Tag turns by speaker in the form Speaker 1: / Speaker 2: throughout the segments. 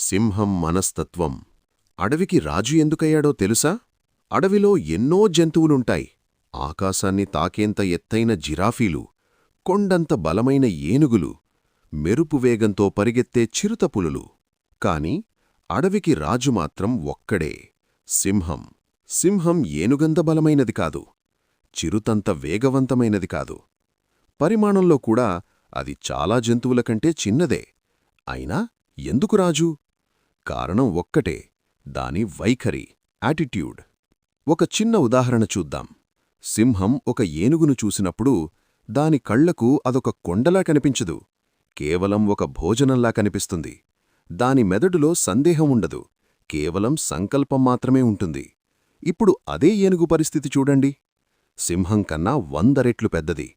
Speaker 1: సింహం మనస్తత్వం. అడవికి రాజు ఎందుకయ్యాడో తెలుసా? అడవిలో ఎన్నో జంతువులుంటాయి. ఆకాశాన్ని తాకేంత ఎత్తైన జిరాఫీలు కొండంత బలమైన ఏనుగులు మెరుపు వేగంతో పరిగెత్తే చిరుతపులులు. కాని అడవికి రాజు మాత్రం ఒక్కడే. సింహం. సింహం ఏనుగంత బలమైనది కాదు. చిరుతంత వేగవంతమైనది కాదు. పరిమాణంలో కూడా అది చాలా జంతువుల కంటే చిన్నదే. అయినా ఎందుకు రాజు? కారణం ఒక్కటే దాని వైఖరి యాటిట్యూడ్. ఒక చిన్న ఉదాహరణ చూద్దాం. సింహం ఒక ఏనుగును చూసినప్పుడు దాని కళ్ళకు అదొక కొండలా కనిపించదు. కేవలం ఒక భోజనంలా కనిపిస్తుంది. దాని మెదడులో సందేహం ఉండదు. కేవలం సంకల్పం మాత్రమే ఉంటుంది. ఇప్పుడు అదే ఏనుగు పరిస్థితి చూడండి. సింహం కన్నా వంద రెట్లు పెద్దది.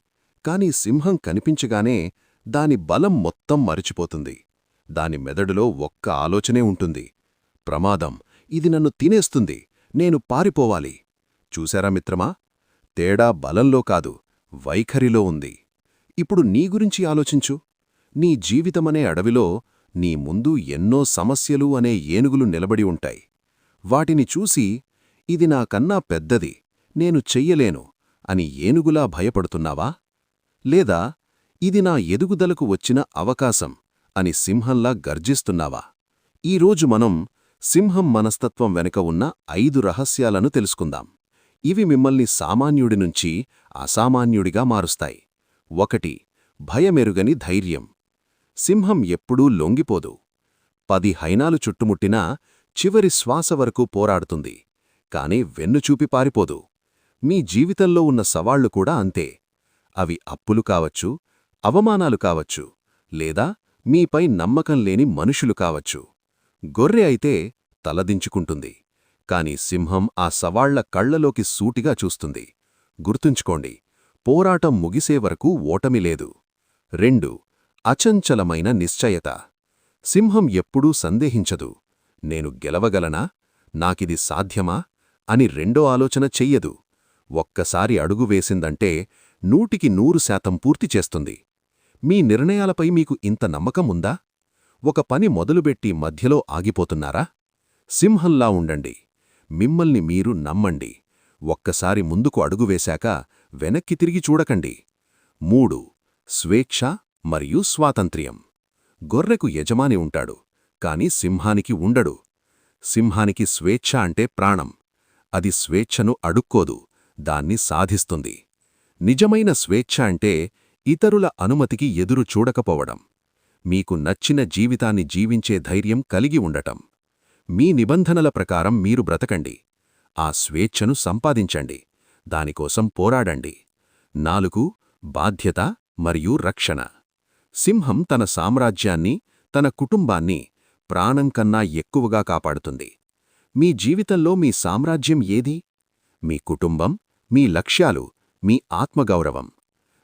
Speaker 1: కాని సింహం కనిపించగానే దాని బలం మొత్తం మరిచిపోతుంది. దాని మెదడులో ఒక్క ఆలోచనే ఉంటుంది. ప్రమాదం ఇది నన్ను తినేస్తుంది నేను పారిపోవాలి. చూశారా మిత్రమా? తేడా బలంలో కాదు వైఖరిలో ఉంది. ఇప్పుడు నీ గురించి ఆలోచించు. నీ జీవితమనే అడవిలో నీ ముందు ఎన్నో సమస్యలు అనే ఏనుగులు నిలబడి ఉంటాయి. వాటిని చూసి ఇది నాకన్నా పెద్దది నేను చెయ్యలేను అని ఏనుగులా భయపడుతున్నావా? లేదా ఇది నా ఎదుగుదలకు వచ్చిన అవకాశం అని సింహంలా గర్జిస్తున్నావా? ఈరోజు మనం సింహం మనస్తత్వం వెనుక ఉన్న ఐదు రహస్యాలను తెలుసుకుందాం. ఇవి మిమ్మల్ని సామాన్యుడి నుంచి అసామాన్యుడిగా మారుస్తాయి. ఒకటి భయమెరుగని ధైర్యం. సింహం ఎప్పుడూ లొంగిపోదు. పది హైనాలు చుట్టుముట్టినా చివరి శ్వాస వరకు పోరాడుతుంది. కాని వెన్నుచూపి పారిపోదు. మీ జీవితంలో ఉన్న సవాళ్ళు కూడా అంతే. అవి అప్పులు కావచ్చు అవమానాలు కావచ్చు లేదా మీపై నమ్మకం లేని మనుషులు కావచ్చు. గొర్రె అయితే తలదించుకుంటుంది. కాని సింహం ఆ సవాళ్ళ కళ్ళలోకి సూటిగా చూస్తుంది. గుర్తుంచుకోండి పోరాటం ముగిసే వరకు ఓటమి లేదు. రెండు అచంచలమైన నిశ్చయత. సింహం ఎప్పుడూ సందేహించదు. నేను గెలవగలనా? నాకిది సాధ్యమా? అని రెండో ఆలోచన చెయ్యదు. ఒక్కసారి అడుగు వేసిందంటే నూటికి నూరు శాతం పూర్తి చేస్తుంది. మీ నిర్ణయాలపై మీకు ఇంత నమ్మకం ఉందా? ఒక పని మొదలుపెట్టి మధ్యలో ఆగిపోతున్నారా? సింహంలా ఉండండి. మిమ్మల్ని మీరు నమ్మండి. ఒక్కసారి ముందుకు అడుగువేశాక వెనక్కి తిరిగి చూడకండి. మూడు స్వేచ్ఛ మరియు స్వాతంత్ర్యం. గొర్రెకు యజమాని ఉంటాడు కాని సింహానికి ఉండడు. సింహానికి స్వేచ్ఛ అంటే ప్రాణం. అది స్వేచ్ఛను అడుక్కోదు దాన్ని సాధిస్తుంది. నిజమైన స్వేచ్ఛ అంటే ఇతరుల అనుమతికి ఎదురు చూడకపోవడం మీకు నచ్చిన జీవితాన్ని జీవించే ధైర్యం కలిగి ఉండటం. మీ నిబంధనల ప్రకారం మీరు బ్రతకండి. ఆ స్వేచ్ఛను సంపాదించండి. దానికోసం పోరాడండి. నాలుగు బాధ్యత మరియు రక్షణ. సింహం తన సామ్రాజ్యాన్ని తన కుటుంబాన్ని ప్రాణం కన్నా ఎక్కువగా కాపాడుతుంది. మీ జీవితంలో మీ సామ్రాజ్యం ఏది? మీ కుటుంబం మీ లక్ష్యాలు మీ ఆత్మగౌరవం.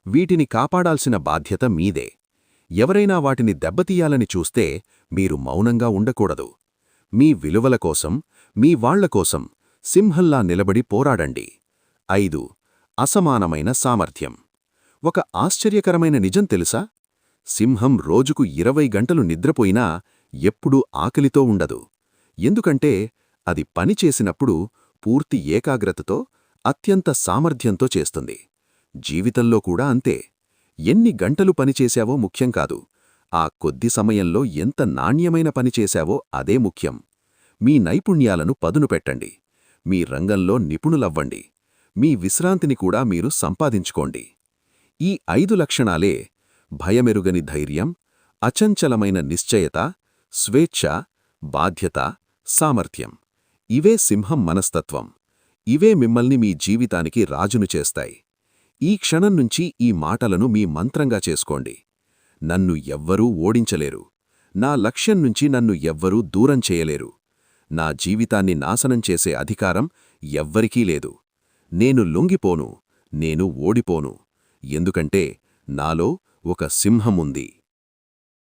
Speaker 1: వీటిని కాపాడాల్సిన బాధ్యత మీదే. ఎవరైనా వాటిని దెబ్బతీయాలని చూస్తే మీరు మౌనంగా ఉండకూడదు. మీ విలువల కోసం మీ వాళ్ళకోసం సింహంలా నిలబడి పోరాడండి. ఐదు. అసమానమైన సామర్థ్యం. ఒక ఆశ్చర్యకరమైన నిజం తెలుసా? సింహం రోజుకు ఇరవై గంటలు నిద్రపోయినా ఎప్పుడూ ఆకలితో ఉండదు. ఎందుకంటే అది పనిచేసినప్పుడు పూర్తి ఏకాగ్రతతో అత్యంత సామర్థ్యంతో చేస్తుంది. జీవితంలో కూడా అంతే. ఎన్ని గంటలు పనిచేశావో ముఖ్యం కాదు. ఆ కొద్ది సమయంలో ఎంత నాణ్యమైన పనిచేశావో అదే ముఖ్యం. మీ నైపుణ్యాలను పదును పెట్టండి. మీ రంగంలో నిపుణులవ్వండి. మీ విశ్రాంతిని కూడా మీరు సంపాదించుకోండి. ఈ ఐదు లక్షణాలే భయమెరుగని ధైర్యం అచంచలమైన నిశ్చయత స్వేచ్ఛ బాధ్యత సామర్థ్యం. ఇవే సింహం మనస్తత్వం. ఇవే మిమ్మల్ని మీ జీవితానికి రాజును చేస్తాయి. ఈ క్షణం నుంచి ఈ మాటలను మీ మంత్రంగా చేసుకోండి. నన్ను ఎవ్వరూ ఓడించలేరు. నా లక్ష్యం నుంచి నన్ను ఎవ్వరూ దూరం చేయలేరు. నా జీవితాన్ని నాశనం చేసే అధికారం ఎవ్వరికీ లేదు. నేను లొంగిపోను. నేను ఓడిపోను. ఎందుకంటే నాలో ఒక సింహముంది